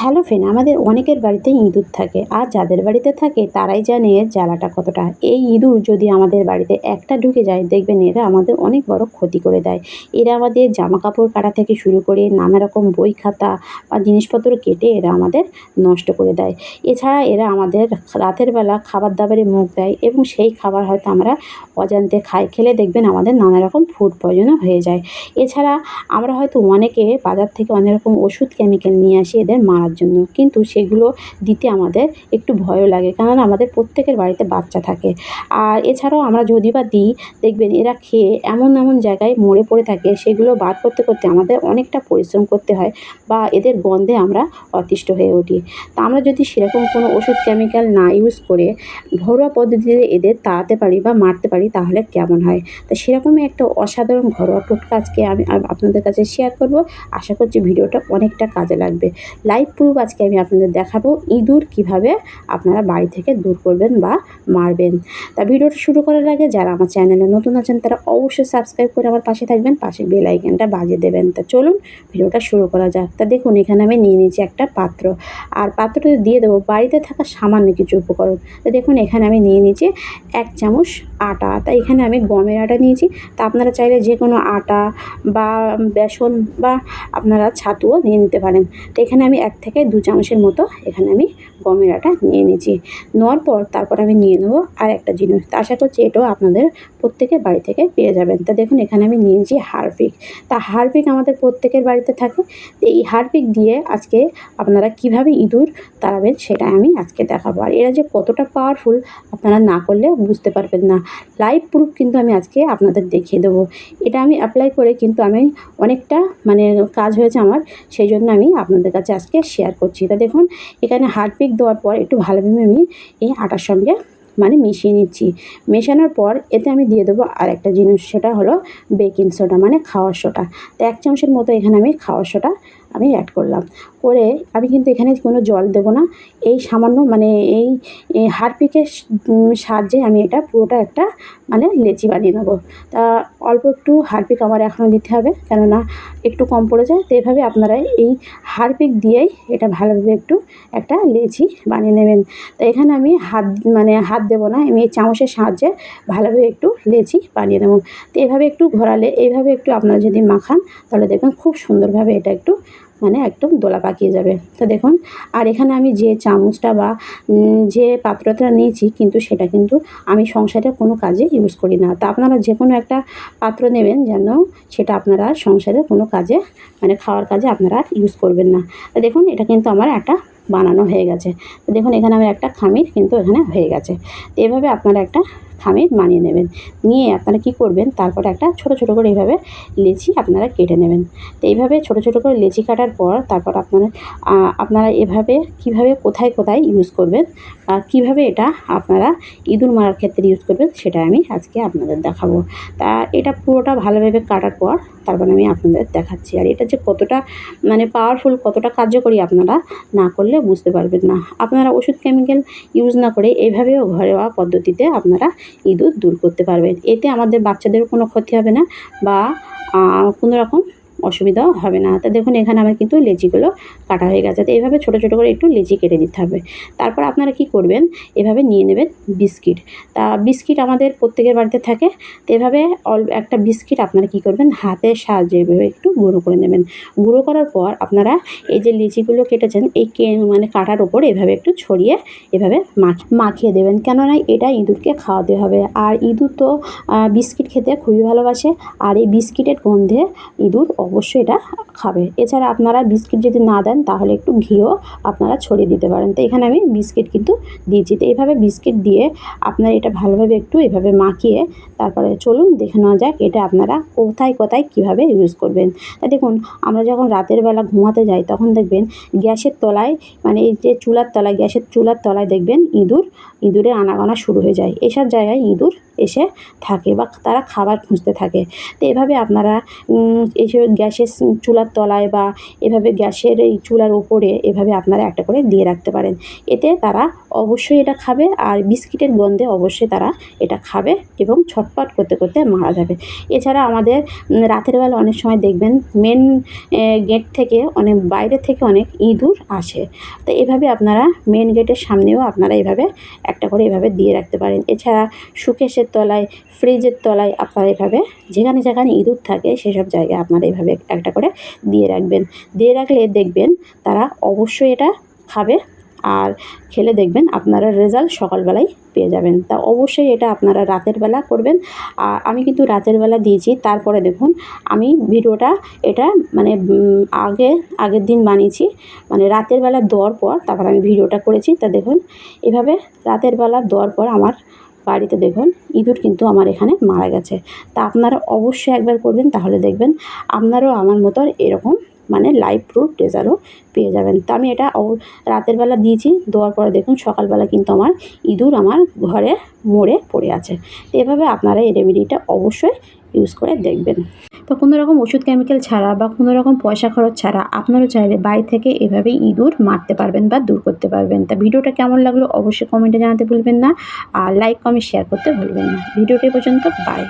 Hello friend আমাদের অনেকের বাড়িতে ইঁদুর থাকে। আর যাদের বাড়িতে থাকে, তারাই জানে জ্বালাটা কতটা। এই ইঁদুর যদি আমাদের বাড়িতে একটা ঢুকে যায়, দেখবেন এরা আমাদের অনেক বড় ক্ষতি করে দেয়। এরা আমাদের জামা কাপড় কাটা থেকে শুরু করে নানা রকম বই খাতা বা জিনিসপত্র কেটে এরা আমাদের নষ্ট করে দেয়। এছাড়া এরা আমাদের রাতের বেলা খাবার দাবারে মুখ দেয় এবং সেই খাবার হয়তো আমরা অজান্তে খাই। খেলে দেখবেন আমাদের নানা রকম ফুড পয়জনও হয়ে যায়। এছাড়া আমরা হয়তো অনেকে বাজার থেকে অনেক রকম ওষুধ কেমিক্যাল নিয়ে আসি, এদের মারার জন্য। কিন্তু সেগুলো দিতে আমাদের একটু ভয়ও লাগে, কেননা আমাদের প্রত্যেকের বাড়িতে বাচ্চা থাকে। আর এছাড়াও আমরা যদি বা দিই, দেখবেন এরা খেয়ে এমন এমন জায়গায় মরে পড়ে থাকে, সেগুলো বার করতে করতে আমাদের অনেকটা পরিশ্রম করতে হয় বা এদের গন্ধে আমরা অতিষ্ঠ হয়ে উঠি। তা আমরা যদি সেরকম কোনো ওষুধ কেমিক্যাল না ইউজ করে ঘরোয়া পদ্ধতিতে এদের তাড়াতে পারি বা মারতে পারি, তাহলে কেমন হয়? তো সেরকমই একটা অসাধারণ ঘরোয়া টোটকা আজকে আমি আপনাদের কাছে শেয়ার করব। আশা করছি ভিডিওটা অনেকটা কাজে লাগবে। লাইভ প্রুফ আজকে আমি আপনাদের দেখাবো ইঁদুর কীভাবে আপনারা বাড়ি থেকে দূর করবেন বা মারবেন। তা ভিডিওটা শুরু করার আগে যারা আমার চ্যানেলে নতুন আছেন, তারা অবশ্যই সাবস্ক্রাইব করে আমার পাশে থাকবেন, পাশে বেল আইকনটা বাজিয়ে দেবেন। তা চলুন ভিডিওটা শুরু করা যাক। তা দেখুন, এখানে আমি নিয়ে নিয়েছি একটা পাত্র। আর পাত্রটা দিয়ে দেবো বাড়িতে থাকা সামান্য কিছু উপকরণ। তো দেখুন, এখানে আমি নিয়ে নিয়েছি এক চামচ আটা। তা এখানে আমি গমের আটা নিয়েছি। তা আপনারা চাইলে যে কোনো আটা বা বেসন বা আপনারা ছাতুও নিয়ে নিতে পারেন। তো এখানে আমি এক থেকে দু চামচের মতো এখানে আমি গমের আটা নিয়ে নিয়েছি। নেওয়ার পর তারপর আমি নিয়ে নেব আর একটা জিনিস। তা আশা করছি এটাও আপনাদের প্রত্যেকের বাড়ি থেকে পেয়ে যাবেন। তা দেখুন, এখানে আমি নিয়েছি হারপিক। তা হারপিক আমাদের প্রত্যেকের বাড়িতে থাকে। এই হারপিক দিয়ে আজকে আপনারা কীভাবে ইঁদুর তাড়াবেন সেটা আমি আজকে দেখাবো। আর এরা যে কতটা পাওয়ারফুল আপনারা না করলে বুঝতে পারবেন না। লাইভ প্রুফ কিন্তু আমি আজকে আপনাদের দেখিয়ে দেবো। এটা আমি অ্যাপ্লাই করে কিন্তু আমি অনেকটা মানে কাজ হয়েছে আমার। সেই জন্য আমি আপনাদের কাছে আজকে শেয়ার করছি। তা দেখুন, এখানে হারপিক দেওয়ার পর একটু ভালোভাবে আমি এই আটার সঙ্গে মানে মিশিয়ে নিচ্ছি। মেশানোর পর এতে আমি দিয়ে দেবো আর একটা জিনিস, সেটা হলো বেকিং সোডা মানে খাওয়ার সোডা তো এক চামচের মতো এখানে আমি খাওয়ার সোডা আমি অ্যাড করলাম। করে আমি কিন্তু এখানে কোনো জল দেবো না। এই সামান্য মানে এই হারপিকের সাহায্যে আমি এটা পুরোটা একটা মানে লেচি বানিয়ে নেব। তা অল্প একটু হারপিক আমার এখনও দিতে হবে, কেননা একটু কম পড়ে যায়, তো এভাবে আপনারা এই হারপিক দিয়েই এটা ভালোভাবে একটু একটা লেচি বানিয়ে নেবেন। তো এখানে আমি হাত মানে হাত দেবো না, আমি এই চামচের সাহায্যে ভালোভাবে একটু লেচি বানিয়ে নেব। তো এভাবে একটু ঘোরালে, এইভাবে একটু আপনারা যদি মাখান, তাহলে দেখবেন খুব সুন্দরভাবে এটা একটু মানে একদম দোলা পাকিয়ে যাবে। তো দেখুন, আর এখানে আমি যে চামচটা বা যে পাত্রটা নিয়েছি, কিন্তু সেটা কিন্তু আমি সংসারে কোনো কাজে ইউজ করি না। তা আপনারা যে কোনো একটা পাত্র নেবেন যেন সেটা আপনারা সংসারের কোনো কাজে মানে খাওয়ার কাজে আপনারা ইউজ করবেন না। তো দেখুন, এটা কিন্তু আমার একটা বানানো হয়ে গেছে। দেখুন, এখানে আমার একটা খামির কিন্তু এখানে হয়ে গেছে। তো এভাবে আপনারা একটা খামির মানিয়ে নেবেন। নিয়ে আপনারা কি করবেন, তারপর একটা ছোট ছোট করে এইভাবে লেচি আপনারা কেটে নেবেন। তো এইভাবে ছোট ছোট করে লেচি কাটার পর তারপর আপনারা আপনারা এভাবে কীভাবে কোথায় কোথায় ইউজ করবেন আর কীভাবে এটা আপনারা ইঁদুর মারার ক্ষেত্রে ইউজ করবেন সেটা আমি আজকে আপনাদের দেখাবো। তা এটা পুরোটা ভালোভাবে কাটার পর তারপর আমি আপনাদের দেখাচ্ছি। আর এটা যে কতটা মানে পাওয়ারফুল কতটা কার্যকরী আপনারা না করলে বুঝতে পারবেন না। আপনারা ওষুধ কেমিক্যাল ইউজ না করে এইভাবেও ঘরোয়া পদ্ধতিতে আপনারা ইঁদুর দূর করতে পারবেন এতে আমাদের বাচ্চাদের কোনো ক্ষতি হবে না বা কোনো রকম অসুবিধাও হবে না। তা দেখুন, এখানে আমার কিন্তু লেচিগুলো কাটা হয়ে গেছে। তো এইভাবে ছোটো ছোটো করে একটু লেচি কেটে দিতে হবে। তারপর আপনারা কি করবেন? এভাবে নিয়ে নেবেন বিস্কিট। তা বিস্কিট আমাদের প্রত্যেকের বাড়িতে থাকে। তো এভাবে অল, একটা বিস্কিট আপনারা কি করবেন? হাতের সাহায্যে এভাবে একটু গুঁড়ো করে নেবেন। গুঁড়ো করার পর আপনারা এই যে লিচিগুলো কেটেছেন, এই কে মানে কাটার ওপর এভাবে একটু ছড়িয়ে এভাবে মাখ- মাখিয়ে দেবেন। কেননা এটা ইঁদুরকে খাওয়াতে হবে। আর ইঁদুর তো বিস্কিট খেতে খুবই ভালোবাসে। আর এই বিস্কিটের গন্ধে ইঁদুর অবশ্যই এটা খাবে। এছাড়া আপনারা বিস্কিট যদি না দেন, তাহলে একটু ঘিও আপনারা ছড়িয়ে দিতে পারেন। তো এখানে আমি বিস্কিট কিন্তু দিয়েছি। তো এইভাবে বিস্কিট দিয়ে আপনারা এটা ভালোভাবে একটু এভাবে মাখিয়ে তারপরে চলুন দেখে নেওয়া যাক এটা আপনারা কোথায় কোথায় কীভাবে ইউজ করবেন। তা দেখুন, আমরা যখন রাতের বেলা ঘুমাতে যাই, তখন দেখবেন গ্যাসের তলায় মানে এই যে চুলার তলায়, গ্যাসের চুলার তলায় দেখবেন ইঁদুর, ইঁদুরের আনাগোনা শুরু হয়ে যায়। এসব জায়গায় ইঁদুর এসে থাকে বা তারা খাবার খুঁজতে থাকে। তো এভাবে আপনারা এইসব গ্যাসের চুলার তলায় বা এভাবে গ্যাসের এই চুলার উপরে এভাবে আপনারা একটা করে দিয়ে রাখতে পারেন। এতে তারা অবশ্যই এটা খাবে আর বিস্কিটের গন্ধে অবশ্যই তারা এটা খাবে এবং ছটপট করতে করতে মারা যাবে। এছাড়া আমাদের রাতের বেলা অনেক সময় দেখবেন মেন গেট থেকে অনেক, বাইরে থেকে অনেক ইঁদুর আসে। তো এভাবে আপনারা মেন গেটের সামনেও আপনারা এভাবে একটা করে এভাবে দিয়ে রাখতে পারেন। এছাড়া সুকেশের তলায়, ফ্রিজের তলায় আপনারা এভাবে যেখানে যেখানে ইঁদুর থাকে সেসব জায়গায় আপনারা এভাবে একটা করে দিয়ে রাখবেন। দিয়ে রাখলে দেখবেন তারা অবশ্যই এটা খাবে আর খেলে দেখবেন আপনারা রেজাল্ট সকালবেলায় পেয়ে যাবেন। তা অবশ্যই এটা আপনারা রাতের বেলা করবেন। আর আমি কিন্তু রাতের বেলা দিয়েছি, তারপরে দেখুন আমি ভিডিওটা এটা মানে আগে, আগের দিন বানিয়েছি। মানে রাতের বেলা দেওয়ার পর তারপর আমি ভিডিওটা করেছি। তা দেখুন এভাবে রাতের বেলা দেওয়ার পর আমার বাড়িতে দেখুন, ইঁদুর কিন্তু আমার এখানে মারা গেছে। তা আপনারা অবশ্যই একবার করবেন, তাহলে দেখবেন আপনারাও আমার মতো এরকম মানে লাইভ প্রুফ রেজারও পেয়ে যাবেন। তা আমি এটা রাতের বেলা দিয়েছি, দেওয়ার পরে দেখুন সকালবেলা কিন্তু আমার ইঁদুর আমার ঘরে মোড়ে পড়ে আছে। এভাবে আপনারা এই রেমেডিটা অবশ্যই ইউজ করে দেখবেন। তো কোনো রকম ওষুধ কেমিক্যাল ছাড়া বা কোনো রকম পয়সা খরচ ছাড়া আপনারা চাইলে বাড়ি থেকে এভাবে ইঁদুর মারতে পারবেন বা দূর করতে পারবেন। তা ভিডিওটা কেমন লাগল অবশ্যই কমেন্টে জানাতে ভুলবেন না। আর লাইক কমেন্ট শেয়ার করতে ভুলবেন না। ভিডিওটি পর্যন্ত বাই